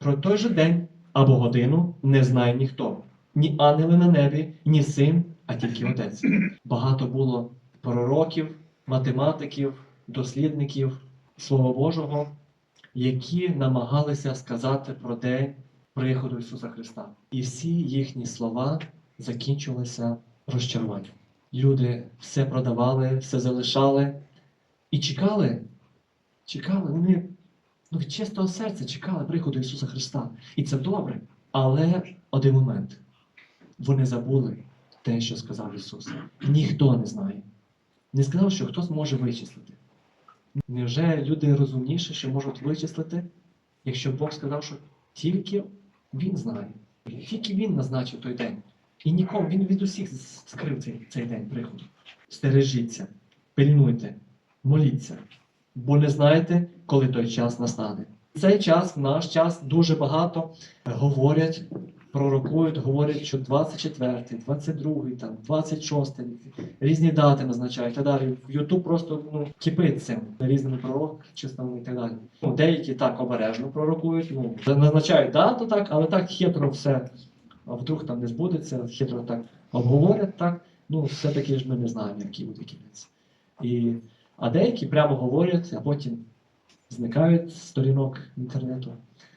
Про той же день або годину не знає ніхто. Ні ангели на небі, ні син, а тільки отець. Багато було пророків, математиків, дослідників Слова Божого, які намагалися сказати про день приходу Ісуса Христа. І всі їхні слова закінчилися розчаруванням. Люди все продавали, все залишали і чекали, чекали, вони ну, від чистого серця чекали приходу Ісуса Христа. І це добре. Але один момент. Вони забули те, що сказав Ісус. Ніхто не знає. Не сказав, що хтось може вичислити. Невже люди розумніші, що можуть вичислити, якщо Бог сказав, що тільки Він знає, тільки Він назначив той день. І нікому, він від усіх скрив цей, цей день приходу. Стережіться, пильнуйте, моліться, бо не знаєте, коли той час настане. Цей час, наш час, дуже багато говорять, пророкують, говорять, що 24, 22, там, 26, різні дати назначають так далі. YouTube просто ну, кипить цим різними пророчествами і так далі. Ну, деякі так обережно пророкують, ну, назначають дату так, але так хитро все. Вдруг там не збудеться, хитро так обговорять так. Ну, все-таки ж ми не знаємо, який буде кінець. І, а деякі прямо говорять, а потім зникають сторінок інтернету.